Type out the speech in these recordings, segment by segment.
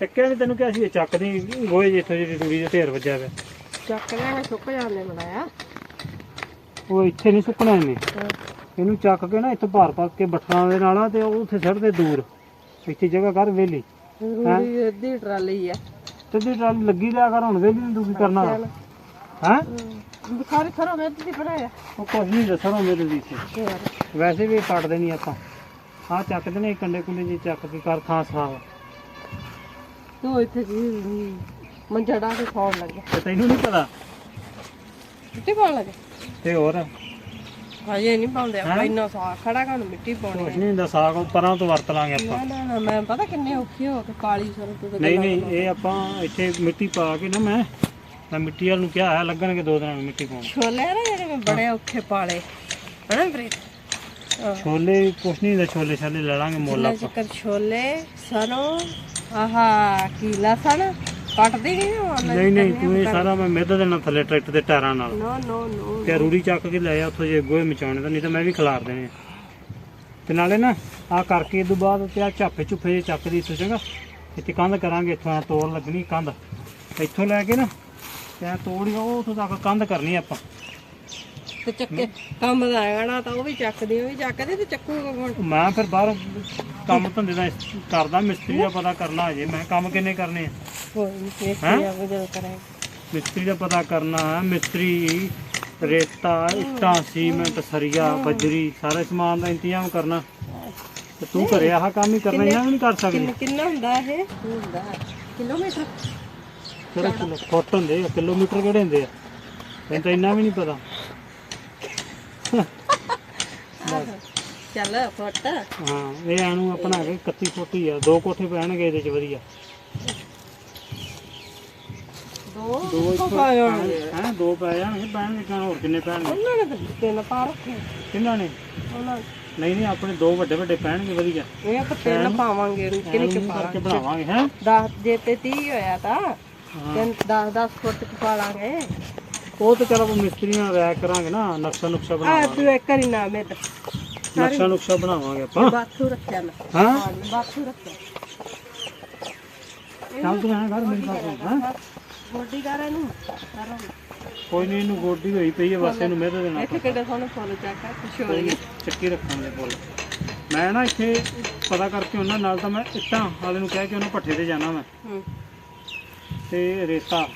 ਚੱਕਿਆ ਨਹੀਂ ਤੈਨੂੰ ਕਿਹਾ ਸੀ ਇਹ ਚੱਕਦੀ ਗੋਏ ਜਿੱਥੋਂ ਜਿਹੜੀ ਰੂੜੀ ਦੇ ਢੇਰ ਵੱਜਿਆ ਪਿਆ ਚੱਕ ਲਿਆ ਸੁੱਕ ਜਾਂਦੇ ਬਣਾਇਆ ਉਹ ਇੱਥੇ ਨਹੀਂ ਸੁੱਕਣਾ ਇਹਨੇ। ਇਹਨੂੰ ਚੱਕ ਕੇ ਨਾ ਇੱਥੋਂ ਭਾਰ ਪਾ ਕੇ ਬੱਠਲਾਂ ਦੇ ਨਾਲ ਤੇ ਉਹ ਉੱਥੇ ਸੜ ਦੇ ਦੂਰ। ਇੱਥੇ ਜਗ੍ਹਾ ਕਰ ਵੇਲੀ ਅੱਧੀ ਟਰਾਲੀ ਆ। ਤੇ ਟਰਾਲੀ ਲੱਗੀ ਲਿਆ ਕਰ ਹੁਣ ਵੇਲੀ ਨੂੰ ਤੂੰ ਕੀ ਕਰਨਾ ਹੈ? ਬੁਖਾਰੀ ਖਰੋ ਮੈਂ ਤੇ ਬਣਾਇਆ? ਉਹ ਕੁਝ ਨਹੀਂ ਦੱਸਣਾ ਮੇਰੇ ਲਈ ਸੀ ਵੈਸੇ ਵੀ ਪੜ ਦੇਣੀ ਆਪਾਂ। ਆਹ ਚੱਕਦੇ ਨੇ ਕੰਡੇ ਕੁੰਡੇ ਜੀ ਚੱਕ ਕੇ ਕਰ ਥਾਂ ਸਾਫ਼। ਤੂੰ ਇੱਥੇ ਕੀ ਮੰਜਾ ਡਾ ਕੇ ਸੌਣ ਲੱਗਿਆ ਤੇ ਤੈਨੂੰ ਨਹੀਂ ਪਤਾ? ਮਿੱਟੀ ਪਾਉਣ ਲੱਗੇ? ਤੇ ਹੋਰ? ਹਜੇ ਨਹੀਂ ਪਾਉਂਦੇ ਆਪਾਂ ਇੰਨਾ ਸਾ ਖੜਾ ਕਰਨ ਮਿੱਟੀ ਪਾਉਣੀ ਕੁਝ ਨਹੀਂ ਹੁੰਦਾ ਸਾਗ ਉਹ ਪਰਾਂ ਤੋਂ ਵਰਤ ਲਾਂਗੇ ਆਪਾਂ। ਨਾ ਨਾ ਮੈਂ ਪਤਾ ਕਿੰਨੇ ਔਖੇ ਹੋ ਕੇ ਕਾਲੀ ਸਰੋਂ ਤੇ ਨਹੀਂ ਨਹੀਂ ਇਹ ਆਪਾਂ ਇੱਥੇ ਮਿੱਟੀ ਪਾ ਕੇ ਨਾ ਮੈਂ ਮੈਂ ਮਿੱਟੀ ਵਾਲ ਨੂੰ ਕਿਹਾ ਹੈ ਲੱਗਣਗੇ ਦੋ ਦਿਨਾਂ ਨੂੰ ਮਿੱਟੀ ਪਾਉਣ। ਛੋਲੇ ਨਾ ਜਿਹੜੇ ਮੈਂ ਬੜੇ ਔਖੇ ਪਾਲੇ। ਹਨਾ ਪ੍ਰੀਤ? ਛੋਲੇ ਕੁਛ ਨਹੀਂ ਹੁੰਦਾ ਛੋਲੇ ਛਾਲੇ ਲੈ ਲਾਂਗੇ ਮੁੱਲ ਕਿੰਨਾ ਆਪਾਂ। ਚਿਕਰ ਛੋਲੇ ਸਰੋਂ ਆਹਾ ਕੀ ਲਸਣ ਕੱਟਦੀ ਨਹੀਂ ਨਹੀਂ ਨਹੀਂ ਤੂੰ ਇਹ ਸਾਰਾ ਮੈਂ ਮਿੱਧ ਦੇਣਾ ਥੱਲੇ ਟਰੈਕਟਰ ਦੇ ਟਾਇਰਾਂ ਨਾਲ। ਨੋ ਨੋ ਨੋ। ਤੇ ਰੂੜੀ ਚੱਕ ਕੇ ਲੈ ਆ ਉੱਥੋਂ ਜੇ ਗੋਹੇ ਮਚਾਉਣੇ ਤਾਂ ਨਹੀਂ ਤਾਂ ਮੈਂ ਵੀ ਖਿਲਾਰ ਦੇਣੇ ਆ। ਤੇ ਨਾਲੇ ਨਾ ਆ ਕਰਕੇ ਤੋਂ ਬਾਅਦ ਤੇ ਆ ਝਾਪੇ ਝੁੱਫੇ ਜੇ ਚੱਕਦੀ ਇੱਥੋਂ ਚੰਗਾ ਇੱਥੇ ਕੰਧ ਕਰਾਂਗੇ ਇੱਥੋਂ ਐਂ ਤੋੜ ਲੱਗਣੀ ਕੰਧ। ਇੱਥੋਂ ਲੈ ਕੇ ਨਾ ਤੇ ਐਂ ਤੋੜੀ ਉਹ ਉੱਥੋਂ ਤੱਕ ਕੰਧ ਕਰਨੀ ਆਪਾਂ। ਤੇ ਚੱਕੇ ਕੰਮ ਦਾ ਹੈਗਾ ਤਾਂ ਉਹ ਵੀ ਚੱਕਦੀ ਉਹ ਵੀ ਚੱਕਦੀ ਤੇ ਚੱਕੂਗਾ ਕੌਣ? ਮੈਂ ਫਿਰ ਬਾਹਰ ਕੰਮ ਧੰਦੇ ਦਾ ਕਰਦਾ ਮਿਸਤਰੀ ਦਾ ਪਤਾ ਕਰਨਾ ਅਜੇ ਮੈਂ ਕੰਮ ਕਿੰਨੇ ਕਰਨੇ ਆ? ਕੋਈ ਨਹੀਂ ਮਿਸਤਰੀ ਜਦੋਂ ਦਾ ਪਤਾ ਕਰਨਾ ਹੈ। ਮਿਸਤਰੀ ਰੇਤਾ ਇੱਟਾਂ ਸੀਮੈਂਟ ਸਰੀਆ ਬਜਰੀ ਸਾਰੇ ਸਮਾਨ ਦਾ ਇੰਤਜ਼ਾਮ ਕਰਨਾ। ਤੇ ਤੂੰ ਘਰੇ ਆਹ ਕੰਮ ਹੀ ਕਰਨਾ ਵੀ ਨਹੀਂ ਕਰ ਸਕਦੀ? ਕਿੰਨਾ ਕਿੰਨਾ ਹੁੰਦਾ ਇਹ? ਹੁੰਦਾ? ਕਿਲੋਮੀਟਰ? ਕਿਹੜੇ ਕਿਲੋ ਫੁੱਟ ਹੁੰਦੇ ਆ ਕਿਲੋਮੀਟਰ ਕਿਹੜੇ ਹੁੰਦੇ ਆ? ਤਾਂ ਇੰਨਾ ਵੀ ਨਹੀਂ ਪਤਾ। ਚੱਲ ਫੁੱਟ ਹਾਂ ਇਹ ਆਣੂ ਆਪਣਾ ਕੇ 31 ਫੁੱਟ ਹੀ ਆ ਦੋ ਕੋਠੇ ਪੈਣਗੇ ਇਹਦੇ ਚ ਵਧੀਆ। ਦੋ ਦੋ ਇੱਥੋਂ ਹੈ ਦੋ ਪੈ ਜਾਣਗੇ ਪੈਣਗੇ ਕਿਉਂ ਹੋਰ ਕਿੰਨੇ ਪੈਣਗੇ? ਉਹਨਾਂ ਨੇ ਤਾਂ ਤਿੰਨ ਪਾ ਰੱਖੇ। ਕਿੰਨਾ ਨੇ? ਉਹਨਾਂ ਨਹੀਂ ਨਹੀਂ ਆਪਣੇ ਦੋ ਵੱਡੇ ਵੱਡੇ ਪੈਣਗੇ ਵਧੀਆ। ਇਹ ਆਪਾਂ ਤਿੰਨ ਪਾਵਾਂਗੇ ਨਿੱਕੇ ਨਿੱਕੇ ਐਵੇਂ ਪਾ ਕਰਕੇ ਬਣਾਵਾਂਗੇ ਹੈ? 10 ਜੇ ਤੇ 30 ਹੋਇਆ ਤਾਂ ਤਿੰਨ 10 10 ਫੁੱਟ ਚ ਪਾ ਲਾਂਗੇ। ਉਹ ਤਾਂ ਚਲੋ ਮਿਸਤਰੀ ਨਾਲ ਰਾਇ ਕਰਾਂਗੇ ਨਾ ਨਕਸ਼ਾ ਨੁਕਸ਼ਾ ਆ ਬਣਾਵਾਂਗੇ। ਤੂੰ ਇੱਕ ਵਾਰੀ ਨਾ ਮੈਂ ਨਕਸ਼ਾ ਨੁਕਸ਼ਾ ਬਣਾਵਾਂਗੇ ਆਪਾਂ। ਬਾਥੂ ਰੱਖਿਆ ਮੈਂ। ਹਾਂ? ਹਾਂ ਬਾਥੂ ਰੱਖਿਆ। ਚੱਲ ਤੂੰ ਐਂ ਕਰ ਮੇਰੇ ਪਾਸ ਹਾਂ? ਗੋਡੀ ਕਰ ਇਹਨੂੰ। ਸਾਰਾ ਕੋਈ ਨਹੀਂ ਇਹਨੂੰ ਗੋਡੀ ਹੋਈ ਪਈ ਹੈ ਬਸ ਇਹਨੂੰ ਮਿਹਦ ਦੇਣਾ ਇੱਥੇ ਕਿੱਡੇ ਸੋਹਣੇ ਫੁੱਲ ਚੱਕ ਖੁਸ਼ ਹੋ ਗਈ ਨੀ, ਚੱਕੀ ਰੱਖਣ ਦੇ ਬੋਲ ਮੈਂ ਨਾ ਇੱਥੇ ਪਤਾ ਕਰਕੇ ਉਹਨਾਂ ਨਾਲ ਤਾਂ ਮੈਂ ਇੱਟਾਂ ਵਾਲੇ ਨੂੰ ਕਹਿ ਕੇ ਉਹਨੂੰ ਪੱਠੇ ਤੇ ਜਾਣਾ ਮੈਂ। ਹੂੰ। ਤੇ ਰੇਤਾ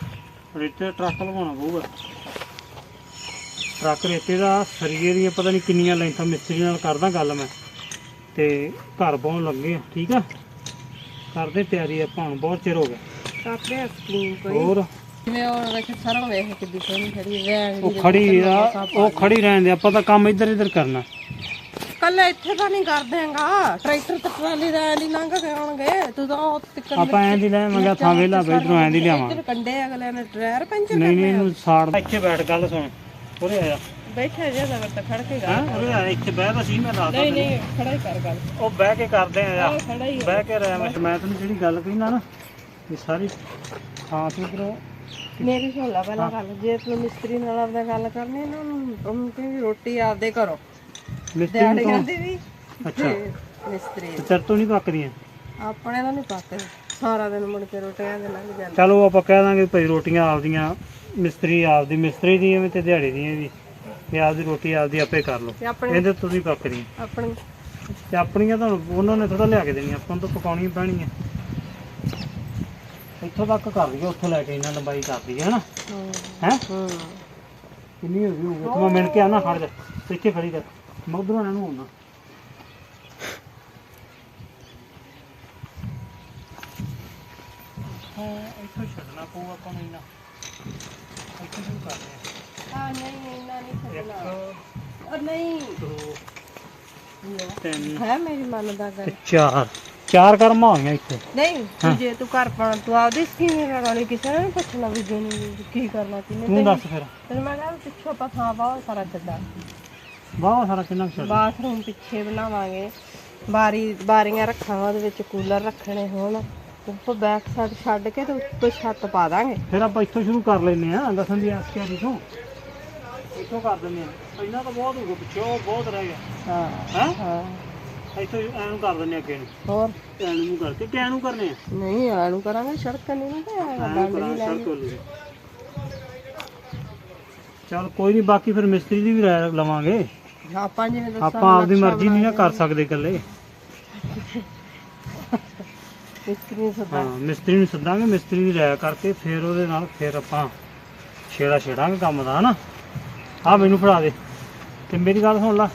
ਰੇਤੇ ਟਰੱਕ ਲਵਾਉਣਾ ਪਊਗਾ। ਟਰੱਕ ਰੇਤੇ ਦਾ ਸਰੀਏ ਦੀਆਂ ਪਤਾ ਨਹੀਂ ਕਿੰਨੀਆਂ ਲੈਂਥਾਂ ਮਿਸਤਰੀ ਨਾਲ ਕਰਦਾ ਗੱਲ ਮੈਂ। ਤੇ ਘਰ ਪਾਉਣ ਲੱਗੇ ਆ ਠੀਕ ਆ? ਕਰਦੇ ਤਿਆਰੀ ਆਪਾਂ ਹੁਣ ਬਹੁਤ ਚਿਰ ਹੋ ਗਿਆ। ਕਾਪੇ ਸਕੀਮ ਕੋਈ। ਹੋਰ? ਜਿਵੇਂ ਉਹ ਵੇਖ ਸਰੋਂ ਵੇਖ ਕਿੱਡੀ ਸੋਹਣੀ ਖੜੀ ਵੈਣ ਉਹ ਖੜੀ ਆ ਉਹ ਖੜੀ ਰਹਿਣ ਦੇ ਆਪਾਂ ਤਾਂ ਕੰਮ ਇੱਧਰ ਇੱਧਰ ਕਰਨਾ। ਕੱਲੇ ਇੱਥੇ ਤਾਂ ਨਹੀਂ ਕਰ ਦੇਗਾ ਟਰੈਕਟਰ ਤੇ ਟਰਾਲੀ ਦਾ ਐਂ ਦੀ ਲੰਘ ਕੇ ਆਉਣਗੇ। ਤੂੰ ਤਾਂ ਉਹ ਤਿੱਕਣ ਆਪਾਂ ਐਂ ਦੀ ਲੈ ਮੰਗਾ ਥਾਂ ਵੇਲਾ ਬੈਠਰੋਂ ਐਂ ਦੀ ਲਿਆਵਾਂ ਇੱਧਰ ਕੰਡੇ ਅਗਲੇ ਨੇ ਟਾਇਰ ਪੈਂਚਰ ਨਹੀਂ ਨਹੀਂ ਇਹਨੂੰ ਸਾੜ ਇੱਥੇ ਬੈਠ ਗੱਲ ਸੁਣ। ਉਰੇ ਆਇਆ। ਬੈਠੇ ਜੇ ਤਾਂ ਤਾਂ ਖੜ ਕੇ ਹਾਂ? ਗੱਲ ਉਰੇ ਆਇਆ ਇੱਥੇ ਬਹਿ ਤਾਂ ਸੀ ਮੈਂ ਦੱਸਦਾ ਨਹੀਂ ਨਹੀਂ ਖੜਾ ਹੀ ਕਰ ਗੱਲ। ਉਹ ਬਹਿ ਕੇ ਕਰਦੇ ਆ ਯਾਰ। ਖੜਾ ਹੀ ਬਹਿ ਕੇ ਰਹਿ ਮੈਂ ਮੈਂ ਤੈਨੂੰ ਜਿਹੜੀ ਗੱਲ ਕਹਿੰਦਾ ਨਾ ਇਹ ਸਾਰੀ ਥਾਂ ਤੇ ਉਧਰੋਂ ਮੇਰੀ ਸੁਣ ਲੈ ਪਹਿਲਾਂ ਗੱਲ। ਜੇ ਤੂੰ ਮਿਸਤਰੀ ਨਾਲ ਆਪਦਾ ਗੱਲ ਕਰਨੀ ਹੈ ਨਾ ਉਹਨੂੰ ਉਹਨੂੰ ਕਹੀ ਰੋਟੀ ਆਪਦੇ ਘਰੋਂ। ਮਿਸਤਰੀ ਦਿਹਾੜੀ ਤੋਂ ਜਾਂਦੀ ਵੀ। ਅੱਛਾ। ਤੇ ਮਿਸਤਰੀ। ਤੇ ਤੇਰੇ ਤੋਂ ਨਹੀਂ ਪੱਕਦੀਆਂ? ਆਪਣੇ ਤਾਂ ਨਹੀਂ ਪੱਕਦੇ। ਸਾਰਾ ਦਿਨ ਮੁੜ ਕੇ ਰੋਟੀਆਂ ਦੇ ਲੰਘ ਜਾਂਦੇ ਚਲੋ ਆਪਾਂ ਕਹਿ ਦਾਂਗੇ ਭਈ ਰੋਟੀਆਂ ਆਪਦੀਆਂ ਮਿਸਤਰੀ ਆਪਦੀ ਮਿਸਤਰੀ ਦੀਆਂ ਵੀ ਤੇ ਦਿਹਾੜੀ ਦੀਆਂ ਵੀ। ਤੇ ਆਪਦੀ ਰੋਟੀ ਆਪਦੀ ਆਪੇ ਕਰ ਲਓ। ਤੇ ਆਪਣੇ ਇਹਦੇ ਤੋਂ ਨਹੀਂ। ਪੱਕਦੀਆਂ ਆਪਣੀ ਤੇ ਆਪਣੀਆਂ ਤਾਂ ਉਹਨਾਂ ਨੇ ਥੋੜਾ ਲਿਆ ਕੇ ਦੇਣੀਆਂ ਆਪਾਂ ਨੂੰ ਤਾਂ ਪਕਾਉਣੀਆਂ ਪੈਣੀਆਂ। ਇੱਥੋਂ ਤੱਕ ਕਰ ਲਈਏ ਉੱਥੋਂ ਲੈ ਕੇ ਇਹਨਾਂ ਲੰਬਾਈ ਕਰ ਲਈਏ ਹਨਾ? ਹੂੰ। ਹੈ? ਹੂੰ। ਕਿੰਨੀ ਹੋ ਗਈ ਹੋਊਗੀ? ਤੂੰ ਮਿਲ ਕੇ ਆਣਾ ਖੜ ਜਾ। ਇੱਥੇ ਖੜੀ ਕਰ। ਮੈਂ ਉਧਰੋਂ ਇਹਨਾਂ ਨੂੰ ਆਉਣਾ। ਹਾਂ ਇੱਥੋਂ ਛੱਡਣਾ ਪਊ ਆਪਾਂ ਨੂੰ ਇਹਨਾਂ। ਇੱਥੇ ਸ਼ੁਰੂ ਕਰਦੇ ਆ ਨਹੀਂ ਨਹੀਂ ਨਾ ਨਹੀਂ ਆ ਛੱਡਣਾ ਇੱਕ ਉਹ ਨਹੀਂ। ਦੋ ਤਿੰਨ ਹੈ ਮੇਰੀ ਮਨ ਦਾ ਗੱਲ? ਤੇ ਚਾਰ। ਚਾਰ ਕਰਮਾਂ ਹੋਈਆਂ ਇੱਥੇ। ਨਹੀਂ ਤੂੰ ਜੇ ਤੂੰ ਘਰ ਪਾਉਣਾ ਤੂੰ ਆਪਦੀ ਸਕੀਮ ਲਗਾਉਣੀ ਕਿਸੇ ਨੇ ਨੀ ਪੁੱਛਣਾ ਵੀ ਜੇ ਨਹੀਂ ਕੀ ਕਰਨਾ ਕਿਨੇ ਤੂੰ ਦੱਸ ਫਿਰ। ਤੇ ਮੈਂ ਕਿਹਾ ਪਿੱਛੋਂ ਆਪਾਂ ਥਾਂ ਬਹੁਤ ਸਾਰਾ ਛੱਡਾ ਵਾਹ ਸਾਰਾ ਕਿੰਨਾ ਕੁ ਛੱਡ ਬਾਥਰੂਮ ਪਿੱਛੇ ਬਣਾਵਾਂਗੇ। ਬਾਰੀ ਬਾਰੀਆਂ ਰੱਖਾਂਗੇ ਉਹਦੇ ਵਿੱਚ ਕੂਲਰ ਰੱਖਣੇ ਹੋਣ। ਉੱਪਰ ਬੈਕ ਸਾਈਡ ਛੱਡ ਕੇ ਤੇ ਉੱਪਰ ਛੱਤ ਪਾ ਦਾਂਗੇ। ਫਿਰ ਆਪਾਂ ਇੱਥੋਂ ਸ਼ੁਰੂ ਕਰ ਲੈਨੇ ਆ ਦਸਨ ਦੀ ਆਸਕਿਆਰੀ ਤੋਂ ਇੱਥੋਂ ਕਰ ਦਿੰਦੇ ਆ ਇੰਨਾ ਤਾਂ ਬਹੁਤ ਹੋ ਗਿਆ ਪਿੱਛੇ ਉਹ ਬਹੁਤ ਰਹਿ ਗਿਆ। ਹਾਂ ਹੈ? ਇੱਥੋਂ ਐਨੂੰ ਕਰ ਦਿੰਦੇ ਅੱਗੇ ਨੂੰ। ਹੋਰ? ਐਨੂੰ ਨੂੰ ਕਰਕੇ ਕਿਆ ਨੂੰ ਕਰਨੇ ਆ? ਨਹੀਂ ਆਣੂ ਕਰਾਂਗੇ ਸੜਕ ਨਹੀਂ ਨਾ ਤੇ ਸੜਕ ਵੱਲ ਚਲ ਕੋਈ ਨਹੀਂ ਬਾਕੀ ਫਿਰ ਮਿਸਤਰੀ ਦੀ ਵੀ ਰਾਏ ਲਵਾਂਗੇ। ਆਪਾਂ ਜਿਵੇਂ ਦੱਸਾਂ ਆਪਾਂ ਆਪਦੀ ਮਰਜ਼ੀ ਨਹੀਂ ਨਾ ਕਰ ਸਕਦੇ ਇਕੱਲੇ। ਮਿਸਤਰੀ ਸਦਾ। ਹਾਂ ਮਿਸਤਰੀ ਨੂੰ ਸੱਦਾਂਗੇ ਮਿਸਤਰੀ ਦੀ ਰਾਏ ਕਰਕੇ ਫਿਰ ਉਹਦੇ ਨਾਲ ਫਿਰ ਆਪਾਂ ਛੇੜਾ ਛੇੜਾਂਗੇ ਕੰਮ ਦਾ ਹਨਾ? ਆ ਮੈਨੂੰ ਫੜਾ ਦੇ। ਤੇ ਮੇਰੀ ਗੱਲ ਸੁਣ ਲਾ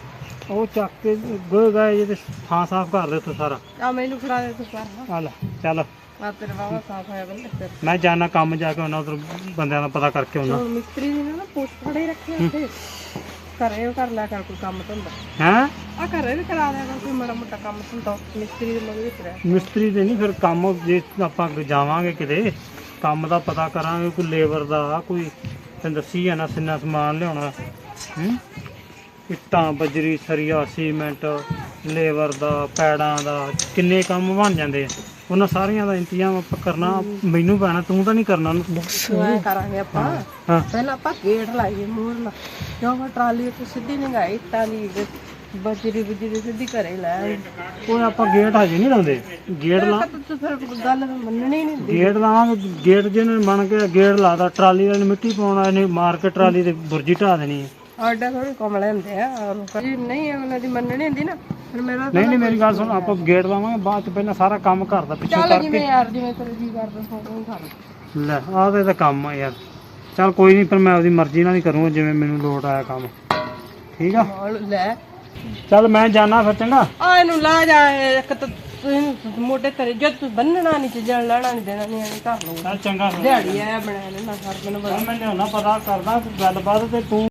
ਉਹ ਚੱਕ ਕੇ ਗੋਏ ਗਾਏ ਜੇ ਤੇ ਥਾਂ ਸਾਫ਼ ਕਰ ਦੇ ਉੱਥੇ ਸਾਰਾ। ਆ ਮੈਨੂੰ ਫੜਾ ਦੇ ਤੂੰ ਹਾਂ ਆ ਲੈ ਚੱਲ। ਆ ਤੇਰੇ ਬਾਬਾ ਸਾਫ਼ ਹੋਇਆ ਬੰਦੇ ਫਿਰ। ਮੈਂ ਜਾਣਾ ਕੰਮ ਜਾ ਕੇ ਉਹਨਾਂ ਉਧਰ ਬੰਦਿਆਂ ਦਾ ਪਤਾ ਕਰਕੇ ਆਉਣਾ। ਮਿਸਤਰੀ ਨੇ ਨਾ ਪੁੱਛ ਫੜੇ ਰੱਖੇ ਉੱਥੇ। ਘਰੇ ਉਹ ਕਰ ਲਿਆ ਕਰ ਕੋਈ ਕੰਮ ਧੰਦਾ। ਹੈ? ਆ ਘਰੇ ਵੀ ਕਰਾ ਦਿਆ ਕਰ ਕੋਈ ਮਾੜਾ ਮੋਟਾ ਕੰਮ ਧੰਦਾ। ਮਿਸਤਰੀ ਦੇ ਮਗਰ ਵਿੱਚ ਰਹਿ। ਮਿਸਤਰੀ ਦੇ ਨਹੀਂ ਫਿਰ ਕੰਮ ਜੇ ਆਪਾਂ ਜਾਵਾਂਗੇ ਕਿਤੇ ਕੰਮ ਦਾ ਪਤਾ ਕਰਾਂਗੇ ਕੋਈ ਲੇਬਰ ਦਾ ਕੋਈ ਤੈਨੂੰ ਦੱਸੀ ਜਾਣਾ ਸਿੰਨਾ ਸਮਾਨ ਲਿਆਉਣਾ। ਹੂੰ? ਇੱਟਾਂ ਬਜਰੀ ਸਰੀਆ ਸੀਮੈਂਟ ਲੇਬਰ ਦਾ ਪੈੜਾਂ ਦਾ ਕਿੰਨੇ ਕੰਮ ਬਣ ਜਾਂਦੇ ਆ। ਉਹਨਾਂ ਸਾਰੀਆਂ ਦਾ ਇੰਤਜ਼ਾਮ ਆਪਾਂ ਕਰਨਾ ਮੈਨੂੰ ਪੈਣਾ ਤੂੰ ਤਾਂ ਨਹੀਂ ਕਰਨਾ। ਐ ਕਰਾਂਗੇ ਆਪਾਂ। ਹਾਂ। ਪਹਿਲਾਂ ਆਪਾਂ ਗੇਟ ਲਾਈਏ ਮੂਹਰ ਲਾ ਕਿਉਂ ਟਰਾਲੀ ਉੱਤੇ ਸਿੱਧੀ ਨਿਗਾਈ ਦੀ ਬਜਰੀ ਬਜਰੀ ਸਿੱਧੀ ਘਰੇ ਲੈ ਆਈ। ਉਹ ਆਪਾਂ ਗੇਟ ਹਜੇ ਨਹੀਂ ਲਾਉਂਦੇ। ਗੇਟ ਲਾ ਤਾਂ ਤੂੰ ਫਿਰ ਗੱਲ ਮੰਨਣੀ ਨਹੀਂ ਗੇਟ ਲਾਵਾਂਗੇ ਗੇਟ ਜਿਹਨੇ ਬਣ ਕੇ ਗੇਟ ਲਾਦਾ ਟਰਾਲੀ ਵਾਲੇ ਨੇ ਮਿੱਟੀ ਪਾਉਣਾ ਇਹਨੇ ਮਾਰ ਕੇ ਟਰਾਲੀ ਤੇ ਬੁਰਜੀ ਢਾ ਦੇਣੀ ਹੈ। ਆਡਾ ਥੋੜੀ ਕਮਲੇ ਹੁੰਦੇ ਆ ਔਰ ਜੀ ਨਹੀਂ ਉਹਨਾਂ ਦੀ ਮੰਨਣੀ ਹੁੰਦੀ ਨਾ। ਫਿਰ ਮੇਰਾ ਨਹੀਂ ਨਹੀਂ ਮੇਰੀ ਗੱਲ ਸੁਣ ਆਪਾਂ ਗੇਟ ਲਾਵਾਂਗੇ ਬਾਅਦ ਚ ਪਹਿਲਾਂ ਸਾਰਾ ਕੰਮ ਘਰ ਦਾ ਪਿੱਛੇ ਚੱਲ ਕਰਕੇ ਜਿਵੇਂ ਯਾਰ ਜਿਵੇਂ ਤੇਰੇ ਜੀ ਕਰਦਾ ਸੋਨੂੰ ਕਰ। ਲੈ ਆਹ ਤੇ ਤਾਂ ਕੰਮ ਆ ਯਾਰ। ਚੱਲ ਕੋਈ ਨਹੀਂ ਪਰ ਮੈਂ ਆਪਦੀ ਮਰਜ਼ੀ ਨਾਲ ਹੀ ਕਰੂੰਗਾ ਜਿਵੇਂ ਮੈਨੂੰ ਲੋਟ ਆਇਆ ਕੰਮ। ਠੀਕ ਆ? ਲੈ। ਚੱਲ ਮੈਂ ਜਾਣਾ ਫਿਰ ਚੰਗਾ? ਆ ਇਹਨੂੰ ਲਾ ਜਾ ਇੱਕ ਤਾਂ ਤੂੰ ਮੋਟੇ ਤੇਰੇ ਜਦ ਤੂੰ ਬੰਨਣਾ ਨਹੀਂ ਚੱਜਣ ਲੈਣਾ ਨਹੀਂ ਦੇਣਾ ਨਹੀਂ ਐਵੇਂ ਕਰ ਲਊ ਚੱਲ ਚੰਗਾ ਫਿਰ। ਦਿਹਾੜੀ ਆ ਬਣਾ ਲੈਣਾ ਹਰ ਦਿਨ ਮੈਂ ਲਿਆਉਣਾ ਪਤਾ ਕਰਦਾ ਗੱਲਬਾਤ ਤੇ ਤੂੰ